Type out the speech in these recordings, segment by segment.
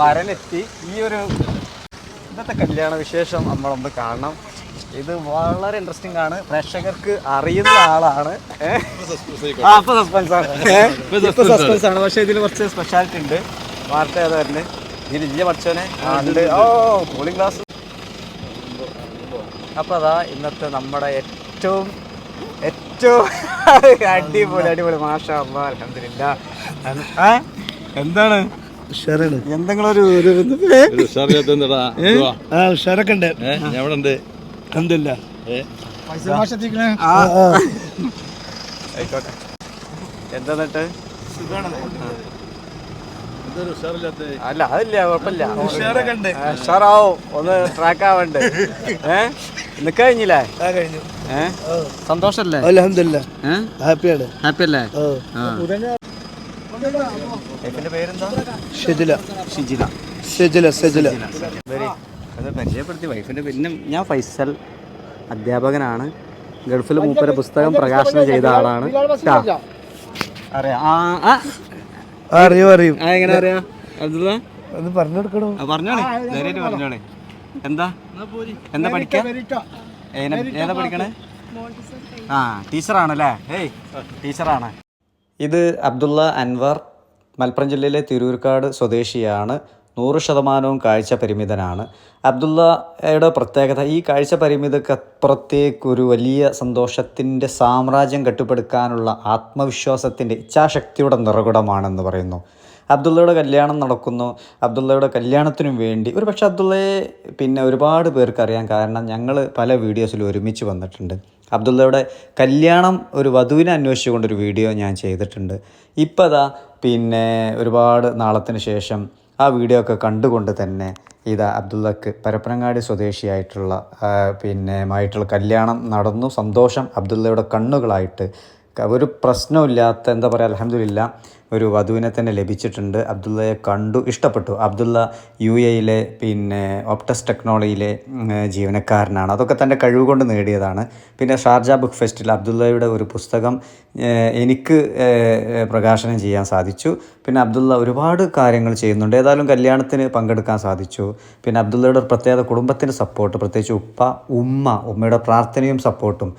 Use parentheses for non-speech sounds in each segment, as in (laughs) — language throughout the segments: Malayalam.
വരനെത്തി ഈ ഒരു ഇന്നത്തെ കല്യാണ വിശേഷം നമ്മളൊന്ന് കാണണം. ഇത് വളരെ ഇൻട്രസ്റ്റിംഗ് ആണ്. പ്രേക്ഷകർക്ക് അറിയുന്ന ആളാണ്. ഏ? ആ ഇപ്പൊ സസ്പെൻസ് ആണ്? ഇപ്പൊ സസ്പെൻസ് ആണ്. പക്ഷെ ഇതിൽ കുറച്ച് സ്പെഷ്യാലിറ്റി ഉണ്ട്. വാർത്ത ഏതാ വരുന്നത് ഇതിൽ ഇല്ല പഠിച്ചോനെ ഉണ്ട്. ഓ കൂളിംഗ് ഗ്ലാസ് അപ്പൊ അതാ ഇന്നത്തെ നമ്മുടെ ഏറ്റവും ഏറ്റവും (laughs) അടിപൊളി അടിപൊളി. മാഷ അമ്മ അലഹമില്ല എന്താണ്? ഉഷാറാണ്. എന്തെങ്കിലും ഒരു ഒരു ആ ഉഷാറൊക്കെ ഉണ്ട്. എവിടെ ഉണ്ട്. ആയിക്കോട്ടെ. അല്ല അതില്ല കുഴപ്പമില്ല. ഉഷാറാവും. ഒന്ന് ട്രാക്ക് ആവണ്ടേ. ഏ? നിക്ക കഴിഞ്ഞില്ലേ? ആ കഴിഞ്ഞു. സന്തോഷല്ലേ? ഹാപ്പിയാണ്. ഹാപ്പി അല്ലേ ഓ വൈഫിന്റെ പേരെന്താ? ഷെജില. ഷിജില. ഷെജില ഷെജില. പരിചയപ്പെടുത്തി വൈഫിന്റെ പിന്നെ ഞാൻ ഫൈസൽ അധ്യാപകനാണ്. ഗൾഫിൽ മൂപ്പര പുസ്തകം പ്രകാശനം ചെയ്ത ആളാണ്. അറിയാം. അറിയും അറിയും. എങ്ങനെ അറിയാം? അബ്ദുള്ള? ഒന്ന് പറഞ്ഞു കൊടുക്കണോ ആ, പറഞ്ഞോളെ ധൈര്യമായിട്ട് പറഞ്ഞോളെ. എന്താ? എന്താ പഠിക്കാൻ ഏന- ഏതാ പഠിക്കണേ? ആ ടീച്ചറാണല്ലേ? ഏയ് ടീച്ചറാണ്. ഇത് അബ്ദുള്ള അൻവർ മലപ്പുറം ജില്ലയിലെ തിരൂർക്കാട് സ്വദേശിയാണ്. നൂറ് ശതമാനവും കാഴ്ച പരിമിതനാണ്. അബ്ദുള്ളയുടെ പ്രത്യേകത ഈ കാഴ്ച പരിമിതക്കപ്പുറത്തേക്ക് ഒരു വലിയ സന്തോഷത്തിന്റെ സാമ്രാജ്യം കെട്ടിപ്പടുക്കാനുള്ള ആത്മവിശ്വാസത്തിന്റെ ഇച്ഛാശക്തിയുടെ നിറകുടമാണെന്ന് പറയുന്നു. അബ്ദുള്ളയുടെ കല്യാണം നടക്കുന്നു. അബ്ദുള്ളയുടെ കല്യാണത്തിനും വേണ്ടി ഒരു പക്ഷേ അബ്ദുള്ളയെ പിന്നെ ഒരുപാട് പേർക്ക് അറിയാൻ കാരണം ഞങ്ങൾ പല വീഡിയോസിൽ ഒരുമിച്ച് വന്നിട്ടുണ്ട്. അബ്ദുള്ളയുടെ കല്യാണം ഒരു വധുവിനെ അന്വേഷിച്ചുകൊണ്ടൊരു വീഡിയോ ഞാൻ ചെയ്തിട്ടുണ്ട്. ഇപ്പോൾ അതാ പിന്നെ ഒരുപാട് നാളത്തിന് ശേഷം ആ വീഡിയോ ഒക്കെ കണ്ടുകൊണ്ട് തന്നെ ഇതാ അബ്ദുള്ളക്ക് പരപ്പനങ്ങാടി സ്വദേശിയായിട്ടുള്ള പിന്നെ ആയിട്ടുള്ള കല്യാണം നടന്നു. സന്തോഷം അബ്ദുള്ളയുടെ കണ്ണുകളായിട്ട്. ഒരു പ്രശ്നമില്ലാത്ത എന്താ പറയുക അലഹമില്ല ഒരു വധുവിനെ തന്നെ ലഭിച്ചിട്ടുണ്ട്. അബ്ദുള്ളയെ കണ്ടു ഇഷ്ടപ്പെട്ടു. അബ്ദുള്ള യു എയിലെ പിന്നെ ഓപ്റ്റസ് ടെക്നോളജിയിലെ ജീവനക്കാരനാണ്. അതൊക്കെ തന്റെ കഴിവ് കൊണ്ട് നേടിയതാണ്. പിന്നെ ഷാർജ ബുക്ക് ഫെസ്റ്റിൽ അബ്ദുള്ളയുടെ ഒരു പുസ്തകം എനിക്ക് പ്രകാശനം ചെയ്യാൻ സാധിച്ചു. പിന്നെ അബ്ദുള്ള ഒരുപാട് കാര്യങ്ങൾ ചെയ്യുന്നുണ്ട്. ഏതായാലും കല്യാണത്തിന് പങ്കെടുക്കാൻ സാധിച്ചു. പിന്നെ അബ്ദുള്ളയുടെ ഒരു പ്രത്യേക കുടുംബത്തിന്റെ സപ്പോർട്ട് പ്രത്യേകിച്ച് ഉപ്പ ഉമ്മ ഉമ്മയുടെ പ്രാർത്ഥനയും സപ്പോർട്ടും.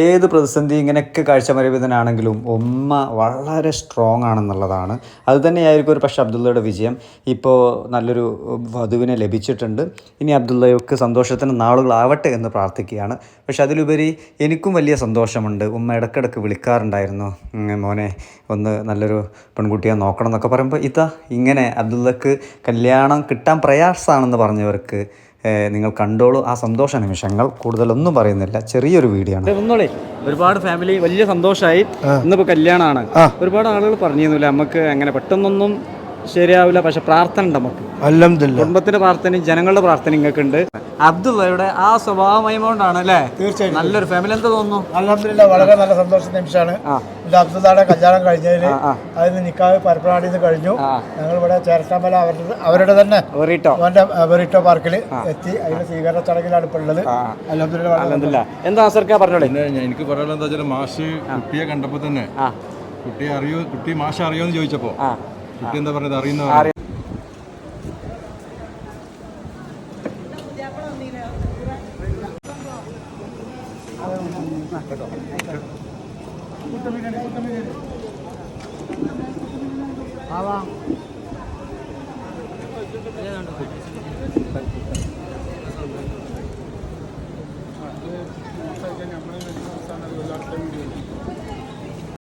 ഏത് പ്രതിസന്ധി ഇങ്ങനെയൊക്കെ കാഴ്ചമരവിധനാണെങ്കിലും ഉമ്മ വളരെ സ്ട്രോങ് ആണെന്നുള്ളതാണ്. അത് തന്നെയായിരിക്കും ഒരു പക്ഷേ അബ്ദുള്ളയുടെ വിജയം. ഇപ്പോൾ നല്ലൊരു വധുവിനെ ലഭിച്ചിട്ടുണ്ട്. ഇനി അബ്ദുള്ളയ്ക്ക് സന്തോഷത്തിന് നാളുകളാവട്ടെ എന്ന് പ്രാർത്ഥിക്കുകയാണ്. പക്ഷെ അതിലുപരി എനിക്കും വലിയ സന്തോഷമുണ്ട്. ഉമ്മ ഇടയ്ക്കിടയ്ക്ക് വിളിക്കാറുണ്ടായിരുന്നു. "ഉം, മോനെ ഒന്ന് നല്ലൊരു പെൺകുട്ടിയെ നോക്കണം എന്നൊക്കെ പറയുമ്പോൾ ഇതാ ഇങ്ങനെ അബ്ദുള്ളക്ക് കല്യാണം കിട്ടാൻ പ്രയാസമാണെന്ന് പറഞ്ഞവർക്ക് നിങ്ങൾ കണ്ടോളൂ ആ സന്തോഷ നിമിഷങ്ങൾ. കൂടുതലൊന്നും പറയുന്നില്ല. ചെറിയൊരു വീഡിയോ ആണ്. ഒരുപാട് ഫാമിലി വലിയ സന്തോഷമായി ഇന്നിപ്പോ കല്യാണമാണ് ഒരുപാട് ആളുകൾ പറഞ്ഞിരുന്നില്ല നമുക്ക് അങ്ങനെ പെട്ടെന്നൊന്നും ശരിയാവില്ല. പക്ഷെ പ്രാർത്ഥന ഉണ്ട് നമുക്ക്. കുടുംബത്തിന്റെ പ്രാർത്ഥനയും ജനങ്ങളുടെ പ്രാർത്ഥനയും ഇങ്ങൊക്കെ ഉണ്ട് അബ്ദുള്ളയുടെ ആ സ്വഭാവമയം കൊണ്ടാണ് അല്ലേ? തീർച്ചയായും. നല്ലൊരു ഫാമിലി എന്താ തോന്നുന്നു? അലഹമില്ല വളരെ നല്ല സന്തോഷ നിമിഷമാണ്. അബ്ദുള്ള അബ്ദുള്ളയുടെ കല്യാണം കഴിഞ്ഞതിന്. അതിന് നിക്കാവ് പരപ്പനാടിയിൽ നിന്ന് കഴിഞ്ഞു. ഞങ്ങൾ ഇവിടെ ചേർത്താമല അവരുടെ അവരുടെ തന്നെ ബെറിറ്റോ പാർക്കിൽ എത്തി. അതിന്റെ സ്വീകരണ ചടങ്ങിലാണ് ഇപ്പൊ ഉള്ളത്. അലഹമില്ല എന്താ സർക്കാർ പറഞ്ഞോളെ? എനിക്ക് പറയാനുള്ളത് എന്താ വെച്ചാൽ മാഷ് കുട്ടിയെ കണ്ടപ്പോ തന്നെ കുട്ടിയെ അറിയോ കുട്ടി മാഷ അറിയോന്ന് ചോദിച്ചപ്പോ കുട്ടി എന്താ പറയുന്നത് അറിയുന്ന ആവാം ഏതാണ്ട്